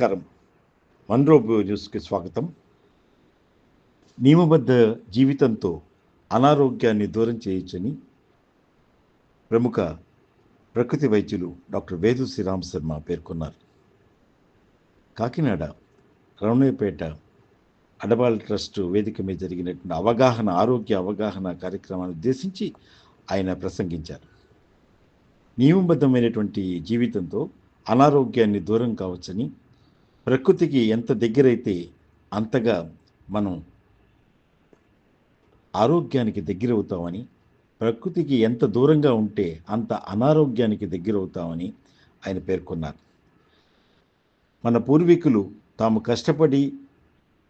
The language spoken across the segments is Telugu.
నమస్కారం. మన్రోబు న్యూస్కి స్వాగతం. నియమబద్ధ జీవితంతో అనారోగ్యాన్ని దూరం చేయొచ్చని ప్రముఖ ప్రకృతి వైద్యులు డాక్టర్ వేదు శ్రీరామ్ శర్మ పేర్కొన్నారు. కాకినాడ రమణయ్యపేట అడబాల్ ట్రస్ట్ వేదిక మీద జరిగినటువంటి అవగాహన ఆరోగ్య అవగాహన కార్యక్రమాన్ని ఉద్దేశించి ఆయన ప్రసంగించారు. నియమబద్ధమైనటువంటి జీవితంతో అనారోగ్యాన్ని దూరం కావచ్చని ప్రకృతికి ఎంత దగ్గరైతే అంతగా మనం ఆరోగ్యానికి దగ్గరవుతామని ప్రకృతికి ఎంత దూరంగా ఉంటే అంత అనారోగ్యానికి దగ్గరవుతామని ఆయన పేర్కొన్నారు. మన పూర్వీకులు తాము కష్టపడి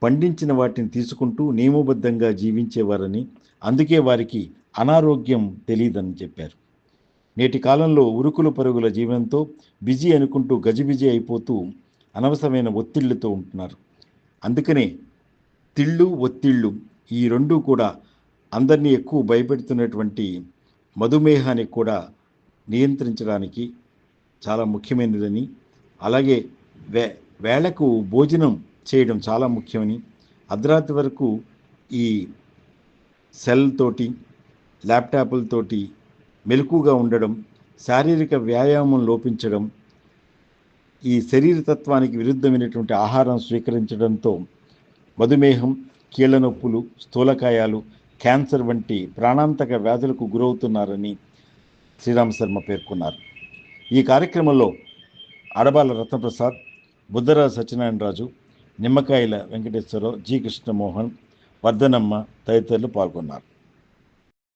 పండించిన వాటిని తీసుకుంటూ నియమబద్ధంగా జీవించేవారని అందుకే వారికి అనారోగ్యం తెలియదని చెప్పారు. నేటి కాలంలో ఉరుకులు పరుగుల జీవనంతో బిజీ అనుకుంటూ గజిబిజీ అయిపోతూ అనవసరమైన ఒత్తిళ్ళతో ఉంటున్నారు. అందుకనే తిళ్ళు ఒత్తిళ్ళు ఈ రెండూ కూడా అందరినీ ఎక్కువ భయపెడుతున్నటువంటి మధుమేహాన్ని కూడా నియంత్రించడానికి చాలా ముఖ్యమైనదని అలాగే వే వేళకు భోజనం చేయడం చాలా ముఖ్యమని అర్ధరాత్రి వరకు ఈ సెల్ తోటి ల్యాప్టాప్లతోటి మెలకుగా ఉండడం శారీరక వ్యాయామం లోపించడం ఈ శరీరతత్వానికి విరుద్ధమైనటువంటి ఆహారం స్వీకరించడంతో మధుమేహం కీళ్ళ నొప్పులు స్థూలకాయాలు క్యాన్సర్ వంటి ప్రాణాంతక వ్యాధులకు గురవుతున్నారని శ్రీరామ్ శర్మ పేర్కొన్నారు. ఈ కార్యక్రమంలో అడబాల రత్నప్రసాద్ బుద్ధరాజు సత్యనారాయణరాజు నిమ్మకాయల వెంకటేశ్వరరావు జి కృష్ణమోహన్ వర్ధనమ్మ తదితరులు పాల్గొన్నారు.